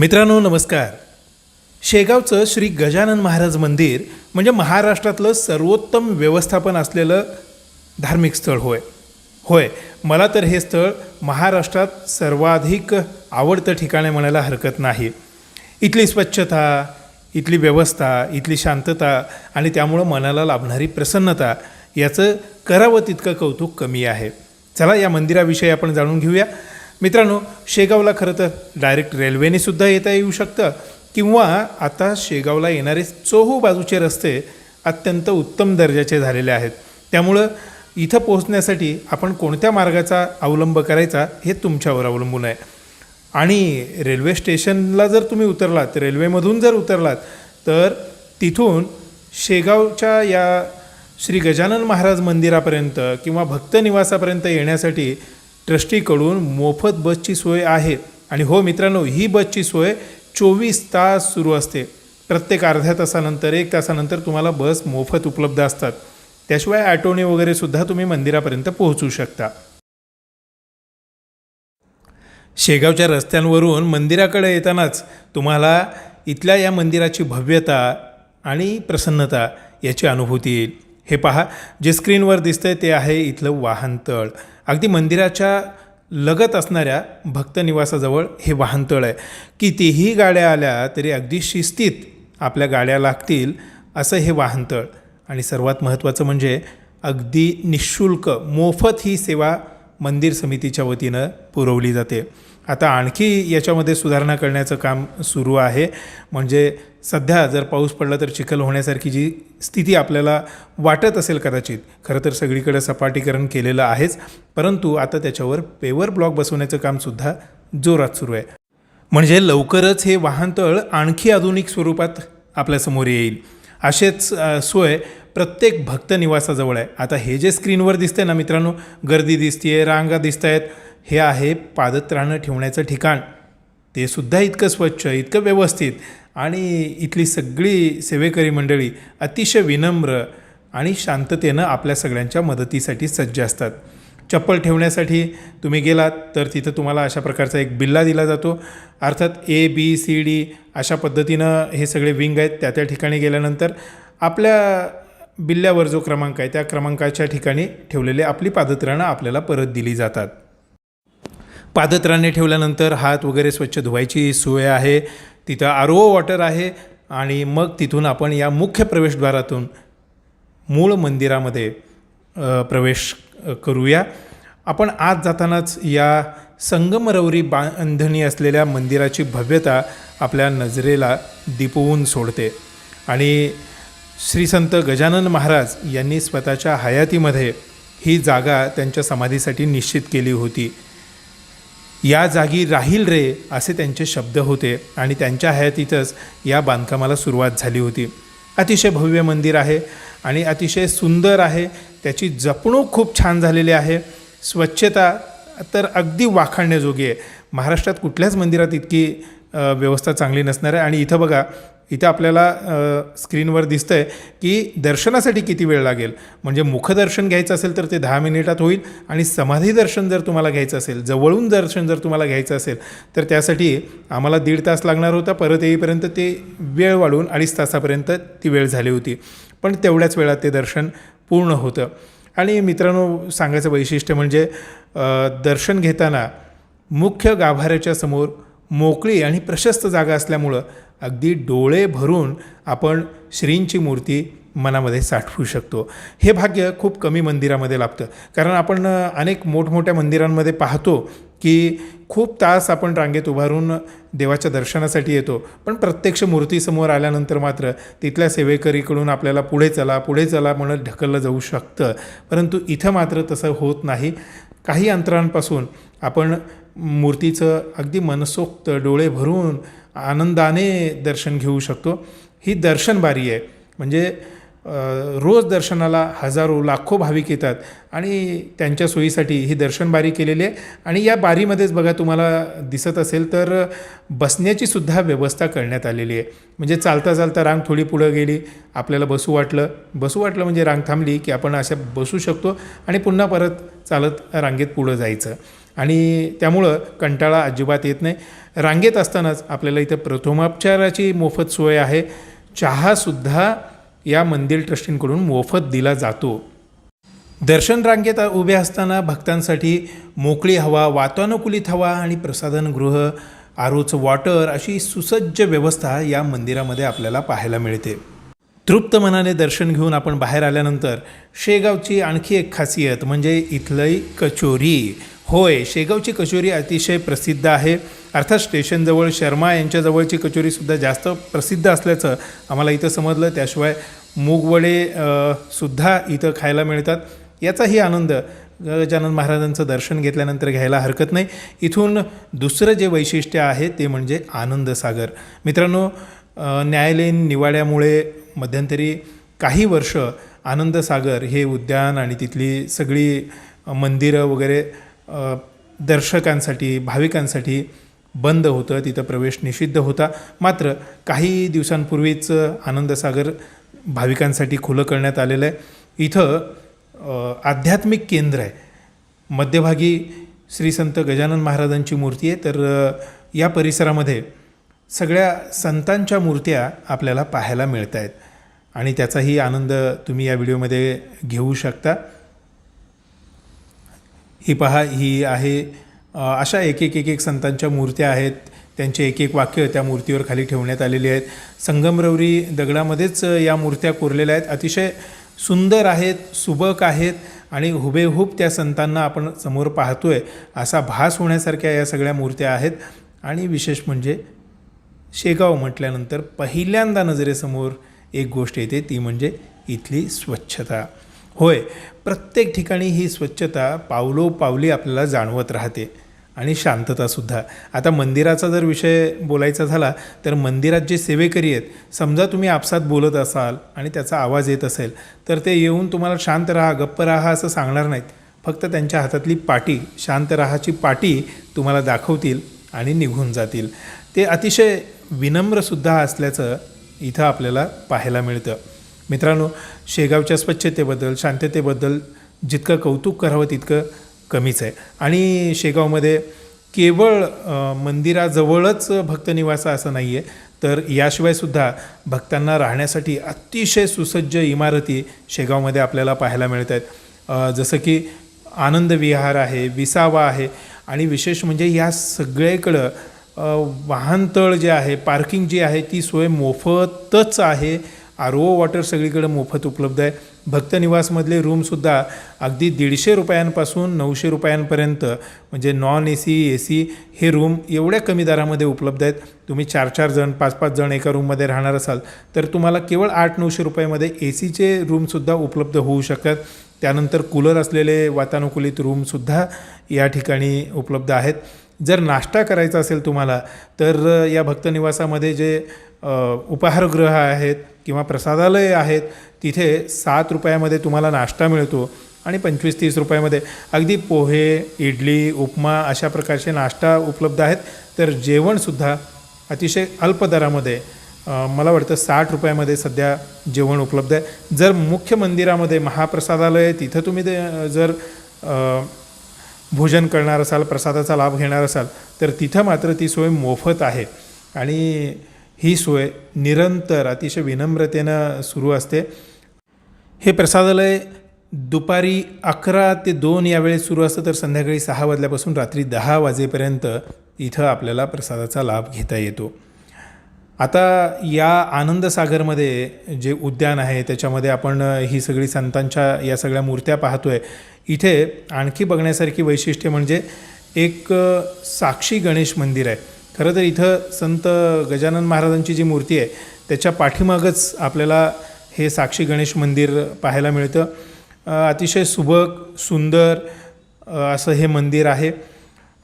मित्रांनो नमस्कार. शेगावचं श्री गजानन महाराज मंदिर म्हणजे महाराष्ट्रातलं सर्वोत्तम व्यवस्थापन असलेलं धार्मिक स्थळ होय. होय मला तर हे स्थळ महाराष्ट्रात सर्वाधिक आवडतं ठिकाण म्हणायला हरकत नाही. इथली स्वच्छता इथली व्यवस्था इथली शांतता आणि त्यामुळं मनाला लाभणारी प्रसन्नता याचं करावं तितकं कौतुक कमी आहे. चला या मंदिराविषयी आपण जाणून घेऊया. मित्रांनो शेगावला खरं तर डायरेक्ट रेल्वेने सुद्धा येता येऊ शकतं. किंवा आता शेगावला येणारे चोहू बाजूचे रस्ते अत्यंत उत्तम दर्जाचे झालेले आहेत. त्यामुळं इथं पोहोचण्यासाठी आपण कोणत्या मार्गाचा अवलंब करायचा हे तुमच्यावर अवलंबून आहे. आणि रेल्वे स्टेशनला जर तुम्ही उतरलात रेल्वेमधून जर उतरलात तर तिथून शेगावच्या या श्री गजानन महाराज मंदिरापर्यंत किंवा भक्त निवासापर्यंत येण्यासाठी ट्रस्टीकडून मोफत बसची सोय आहे. आणि हो मित्रांनो ही बसची सोय चोवीस तास सुरू असते. प्रत्येक अर्ध्या तासानंतर एक तासानंतर तुम्हाला बस मोफत उपलब्ध असतात. त्याशिवाय ॲटोने वगैरे सुद्धा तुम्ही मंदिरापर्यंत पोहोचू शकता. शेगावच्या रस्त्यांवरून मंदिराकडे येतानाच तुम्हाला इथल्या या मंदिराची भव्यता आणि प्रसन्नता याची अनुभूती येईल. हे पहा जे स्क्रीनवर दिसतंय ते आहे इथलं वाहनतळ अगदी मंदिराच्या लगत असणाऱ्या भक्तनिवासाजवळ हे वाहनतळ आहे. कितीही गाड्या आल्या तरी अगदी शिस्तीत आपल्या गाड्या लागतील असं हे वाहनतळ आणि सर्वात महत्त्वाचं म्हणजे अगदी निशुल्क मोफत ही सेवा मंदिर समितीच्या वतीनं पुरवली जाते. आता आणखी याच्यामध्ये सुधारणा करण्याचं काम सुरू आहे. म्हणजे सध्या जर पाऊस पडला तर चिखल होण्यासारखी जी स्थिती आपल्याला वाटत असेल कदाचित. खरं तर सगळीकडे सपाटीकरण केलेलं आहेच परंतु आता त्याच्यावर पेवर ब्लॉक बसवण्याचं कामसुद्धा जोरात सुरू आहे. म्हणजे लवकरच हे वाहनतळ आणखी आधुनिक स्वरूपात आपल्यासमोर येईल. असेच सोय प्रत्येक भक्त निवासाजवळ आहे. आता हे जे स्क्रीनवर दिसतंय ना मित्रांनो गर्दी दिसतीये रांगा दिसत आहेत हे आहे पादत्राणं ठेवण्याचं ठिकाण. ते सुद्धा इतकं स्वच्छ इतकं व्यवस्थित आणि इथली सगळी सेवेकरी मंडळी अतिशय विनम्र आणि शांततेनं आपल्या सगळ्यांच्या मदतीसाठी सज्ज असतात. चप्पल ठेवण्यासाठी तुम्ही गेलात तर तिथं तुम्हाला अशा प्रकारचा एक बिल्ला दिला जातो. अर्थात ए बी सी डी अशा पद्धतीनं हे सगळे विंग आहेत त्या त्या ठिकाणी गेल्यानंतर आपल्या बिल्ल्यावर जो क्रमांक आहे त्या क्रमांकाच्या ठिकाणी ठेवलेले आपली पादत्राणं आपल्याला परत दिली जातात. पादत्राणे ठेवल्यानंतर हात वगैरे स्वच्छ धुवायची सोय आहे. तिथं आर ओ वॉटर आहे आणि मग तिथून आपण या मुख्य प्रवेशद्वारातून मूळ मंदिरामध्ये प्रवेश करूया. आपण आत जातानाच या संगमरवरी बांधणी असलेल्या मंदिराची भव्यता आपल्या नजरेला दिपवून सोडते. आणि श्री संत गजानन महाराज यांनी स्वतःच्या हयातीमध्ये ही जागा त्यांच्या समाधीसाठी निश्चित केली होती. या जागी राहील रे असे त्यांचे शब्द होते आणि त्यांच्या हयातीतच या बांधकामाला सुरुवात झाली होती. अतिशय भव्य मंदिर आहे आणि अतिशय सुंदर आहे. त्याची जपणूक खूप छान झालेली आहे. स्वच्छता तर अगदी वाखाणण्याजोगी आहे. महाराष्ट्रात कुठल्याच मंदिरात इतकी व्यवस्था चांगली नसणार आहे. आणि इथं बघा इथं आपल्याला स्क्रीनवर दिसतं आहे की दर्शनासाठी किती वेळ लागेल? म्हणजे मुखदर्शन घ्यायचं असेल तर ते दहा मिनिटात होईल आणि समाधी दर्शन जर तुम्हाला घ्यायचं असेल जवळून दर्शन जर तुम्हाला घ्यायचं असेल तर त्यासाठी आम्हाला दीड तास लागणार होता. परत येईपर्यंत ते वेळ वाढवून अडीच तासापर्यंत ती वेळ झाली होती. पण तेवढ्याच वेळात ते दर्शन पूर्ण होतं. आणि मित्रांनो सांगायचं वैशिष्ट्य म्हणजे दर्शन घेताना मुख्य गाभाऱ्याच्या समोर मोकळी आणि प्रशस्त जागा असल्यामुळं अगदी डोळे भरून आपण श्रींची मूर्ती मनामध्ये साठवू शकतो. हे भाग्य खूप कमी मंदिरामध्ये लाभतं. कारण आपण अनेक मोठमोठ्या मंदिरांमध्ये पाहतो की खूप तास आपण रांगेत उभारून देवाच्या दर्शनासाठी येतो. पण प्रत्यक्ष मूर्तीसमोर आल्यानंतर मात्र तिथल्या सेवेकरीकडून आपल्याला पुढे चला पुढे चला म्हणत ढकललं जाऊ शकतं. परंतु इथं मात्र तसं होत नाही. काही अंतरांपासून आपण मूर्तीचं अगदी मनसोक्त डोळे भरून आनंदाने दर्शन घेऊ शकतो. ही दर्शनबारी आहे. म्हणजे रोज दर्शनाला हजारो लाखो भाविक येतात आणि त्यांच्या सोयीसाठी ही दर्शनबारी केलेली आहे. आणि या बारीमध्येच बघा तुम्हाला दिसत असेल तर बसण्याची सुद्धा व्यवस्था करण्यात आलेली आहे. म्हणजे चालता चालता रांग थोडी पुढं गेली आपल्याला बसू वाटलं. बसू वाटलं म्हणजे रांग थांबली की आपण अशा बसू शकतो आणि पुन्हा परत चालत रांगेत पुढं जायचं. आणि त्यामुळं कंटाळा अजिबात येत नाही. रांगेत असतानाच आपल्याला इथं प्रथमोपचाराची मोफत सोय आहे. चहासुद्धा या मंदिर ट्रस्टींकडून मोफत दिला जातो. दर्शन रांगेत उभे असताना भक्तांसाठी मोकळी हवा वातानुकूलित हवा आणि प्रसाधनगृह आरोचं वॉटर अशी सुसज्ज व्यवस्था या मंदिरामध्ये आपल्याला पाहायला मिळते. तृप्त मनाने दर्शन घेऊन आपण बाहेर आल्यानंतर शेगावची आणखी एक खासियत म्हणजे इथली कचोरी. होय शेगावची कचोरी अतिशय प्रसिद्ध आहे. अर्थात स्टेशनजवळ शर्मा यांच्याजवळची कचोरीसुद्धा जास्त प्रसिद्ध असल्याचं आम्हाला इथं समजलं. त्याशिवाय मूगवडे सुद्धा इथं खायला मिळतात. याचाही आनंद गजानन महाराजांचं दर्शन घेतल्यानंतर घ्यायला हरकत नाही. इथून दुसरं जे वैशिष्ट्य आहे ते म्हणजे आनंदसागर. मित्रांनो न्यायालयीन निवाड्यामुळे मध्यंतरी काही वर्ष आनंदसागर हे उद्यान आणि तिथली सगळी मंदिरं वगैरे दर्शकांसाठी भाविकांसाठी बंद होतं तिथं प्रवेश निषिद्ध होता. मात्र काही दिवसांपूर्वीच आनंदसागर भाविकांसाठी खुलं करण्यात आलेलं आहे. इथं आध्यात्मिक केंद्र आहे. मध्यभागी श्री संत गजानन महाराजांची मूर्ती आहे. तर या परिसरामध्ये सगळ्या संतांच्या मूर्त्या आपल्याला पाहायला मिळत आहेत आणि त्याचाही आनंद तुम्ही या व्हिडिओमध्ये घेऊ शकता. ही पहा ही आहे अशा एक एक एक एक संतांच्या मूर्त्या आहेत. त्यांचे एक एक वाक्य त्या मूर्तीवर खाली ठेवण्यात आलेली आहेत. संगमरवरी दगडामध्येच या मूर्त्या कोरलेल्या आहेत. अतिशय सुंदर आहेत सुबक आहेत आणि हुबेहूब त्या संतांना आपण समोर पाहतोय असा भास होण्यासारख्या या सगळ्या मूर्त्या आहेत. आणि विशेष म्हणजे शेगाव म्हटल्यानंतर पहिल्यांदा नजरेसमोर एक गोष्ट येते ती म्हणजे इथली स्वच्छता. होय प्रत्येक ठिकाणी ही स्वच्छता पावलोपावली आपल्याला जाणवत राहते आणि शांततासुद्धा आता मंदिराचा जर विषय बोलायचा झाला तर मंदिरात जे सेवेकरी आहेत समजा तुम्ही आपसात बोलत असाल आणि त्याचा आवाज येत असेल तर ते येऊन तुम्हाला शांत राहा गप्प राहा असं सांगणार नाहीत. फक्त त्यांच्या हातातली पाटी शांत राहाची पाटी तुम्हाला दाखवतील आणि निघून जातील. ते अतिशय विनम्रसुद्धा असल्याचं इथं आपल्याला पाहायला मिळतं. मित्रांनो शेगावच्या स्वच्छतेबद्दल शांततेबद्दल जितकं कौतुक करावं तितकं कमीच आहे. आणि शेगावमध्ये केवळ मंदिराजवळच भक्तनिवास असं नाही आहे तर याशिवायसुद्धा भक्तांना राहण्यासाठी अतिशय सुसज्ज इमारती शेगावमध्ये आपल्याला पाहायला मिळत आहेत. जसं की आनंद विहार आहे विसावा आहे आणि विशेष म्हणजे या सगळ्याकडं वाहनतळ जे आहे पार्किंग जी आहे ती सोय मोफतच आहे. आर ओ वॉटर सगळीकडे मोफत उपलब्ध आहे. भक्तनिवासमधले रूमसुद्धा अगदी दीडशे रुपयांपासून नऊशे रुपयांपर्यंत म्हणजे non A C A C हे रूम एवढ्या कमी दरामध्ये उपलब्ध आहेत. तुम्ही चार चार जण पाच पाच जण एका रूममध्ये राहणार असाल तर तुम्हाला केवळ आठ नऊशे रुपयामध्ये ए सीचे रूमसुद्धा उपलब्ध होऊ शकतात. त्यानंतर कूलर असलेले वातानुकूलित रूमसुद्धा या ठिकाणी उपलब्ध आहेत. जर नाश्ता करायचा असेल तुम्हाला तर या भक्तनिवासामध्ये जे उपाहारगृह आहेत किंवा प्रसादालय आहेत तिथे सात रुपयामध्ये तुम्हाला नाश्ता मिळतो आणि पंचवीस तीस रुपयामध्ये. अगदी पोहे इडली उपमा अशा प्रकारचे नाश्ता उपलब्ध आहेत. तर जेवणसुद्धा अतिशय अल्प दरामध्ये मला वाटतं साठ रुपयामध्ये सध्या जेवण उपलब्ध आहे. जर मुख्य मंदिरामध्ये महाप्रसादालय तिथं तुम्ही ते जर भोजन करणार असाल प्रसादाचा लाभ घेणार असाल तर तिथं मात्र ती सोय मोफत आहे. आणि ही सोय निरंतर अतिशय विनम्रतेनं सुरू असते. हे प्रसादालय दुपारी अकरा ते दोन या वेळेस सुरू असतं तर संध्याकाळी सहा वाजल्यापासून रात्री दहा वाजेपर्यंत इथं आपल्याला प्रसादाचा लाभ घेता येतो. आता या आनंदसागरमध्ये जे उद्यान आहे त्याच्यामध्ये आपण ही सगळी संतांच्या या सगळ्या मूर्त्या पाहतो आहे इथे आणखी बघण्यासारखी वैशिष्ट्य म्हणजे एक साक्षी गणेश मंदिर आहे. खरं तर इथं संत गजानन महाराजांची जी मूर्ती आहे त्याच्या पाठीमागच आपल्याला हे साक्षी गणेश मंदिर पाहायला मिळतं. अतिशय सुबक सुंदर असं हे मंदिर आहे.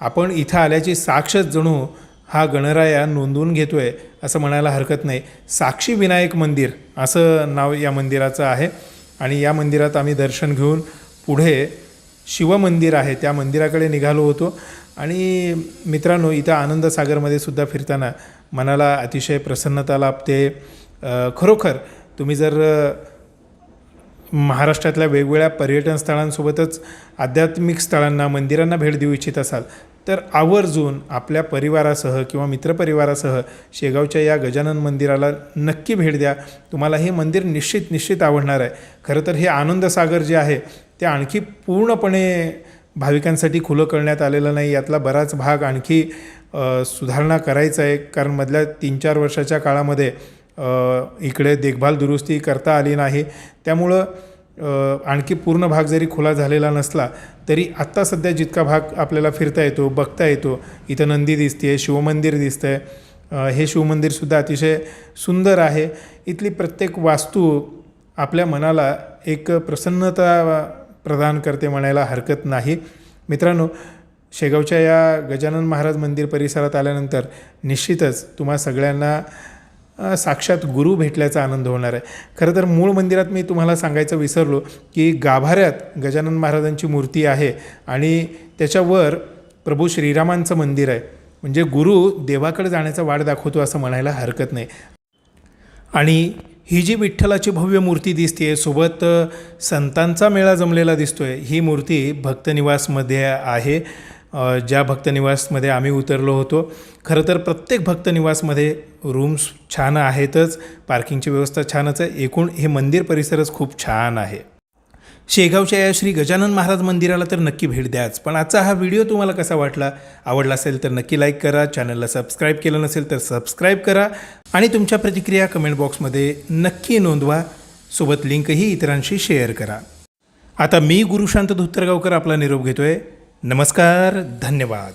आपण इथं आल्याची साक्षच जणू हा गणराया नोंदवून घेतो आहे असं म्हणायला हरकत नाही. साक्षी विनायक मंदिर असं नाव या मंदिराचं आहे आणि या मंदिरात आम्ही दर्शन घेऊन पुढे शिवमंदिर आहे त्या मंदिराकडे निघालो होतो. आणि मित्रांनो इथं आनंदसागरमध्ये सुद्धा फिरताना मनाला अतिशय प्रसन्नता लाभते. खरोखर तुम्ही जर महाराष्ट्रातल्या वेगवेगळ्या पर्यटन स्थळांसोबतच आध्यात्मिक स्थळांना मंदिरांना भेट देऊ इच्छित असाल तर आवर्जून आपल्या परिवारासह किंवा मित्रपरिवारासह शेगावच्या या गजानन मंदिराला नक्की भेट द्या. तुम्हाला हे मंदिर निश्चित निश्चित आवडणार आहे. खरं तर हे आनंदसागर जे आहे ते आणखी पूर्णपणे भाविकांसाठी खुलं करण्यात आलेलं नाही. यातला बराच भाग आणखी सुधारणा करायचा आहे. कारण मधल्या तीन चार वर्षाच्या काळामध्ये इकडे देखभाल दुरुस्ती करता आली नाही. त्यामुळं आणखी पूर्ण भाग जरी खुला झालेला नसला तरी आत्ता सध्या जितका भाग आपल्याला फिरता येतो बघता येतो इथं नंदी दिसते शिवमंदिर दिसतं आहे हे शिवमंदिरसुद्धा अतिशय सुंदर आहे. इथली प्रत्येक वास्तू आपल्या मनाला एक प्रसन्नता प्रदान करते म्हणायला हरकत नाही. मित्रांनो शेगावच्या या गजानन महाराज मंदिर परिसरात आल्यानंतर निश्चितच तुम्हा सगळ्यांना साक्षात गुरु भेटल्याचा आनंद होणार आहे. खरं तर मूळ मंदिरात मी तुम्हाला सांगायचं विसरलो की गाभाऱ्यात गजानन महाराजांची मूर्ती आहे आणि त्याच्यावर प्रभू श्रीरामांचं मंदिर आहे. म्हणजे गुरु देवाकडे जाण्याचा वाट दाखवतो असं म्हणायला हरकत नाही. आणि ही जी विठ्ठलाची भव्य मूर्ती दिसते सोबत संतांचा मेळा जमलेला दिसतोय ही मूर्ती भक्तनिवासमध्ये आहे. ज्या भक्तनिवासमध्ये आम्ही उतरलो होतो खरं तर प्रत्येक भक्तनिवासमध्ये रूम्स छान आहेतच पार्किंगची व्यवस्था छानच आहे. एकूण हे मंदिर परिसरच खूप छान आहे. शेगावच्या या श्री गजानन महाराज मंदिराला तर नक्की भेट द्याच पण आजचा हा व्हिडिओ तुम्हाला कसा वाटला आवडला असेल तर नक्की लाईक करा चॅनलला सबस्क्राईब केलं नसेल तर सबस्क्राईब करा आणि तुमच्या प्रतिक्रिया कमेंट बॉक्समध्ये नक्की नोंदवा. सोबत लिंकही इतरांशी शेअर करा. आता मी गुरुशांत धुत्तरगावकर आपला निरोप घेतोय. नमस्कार धन्यवाद.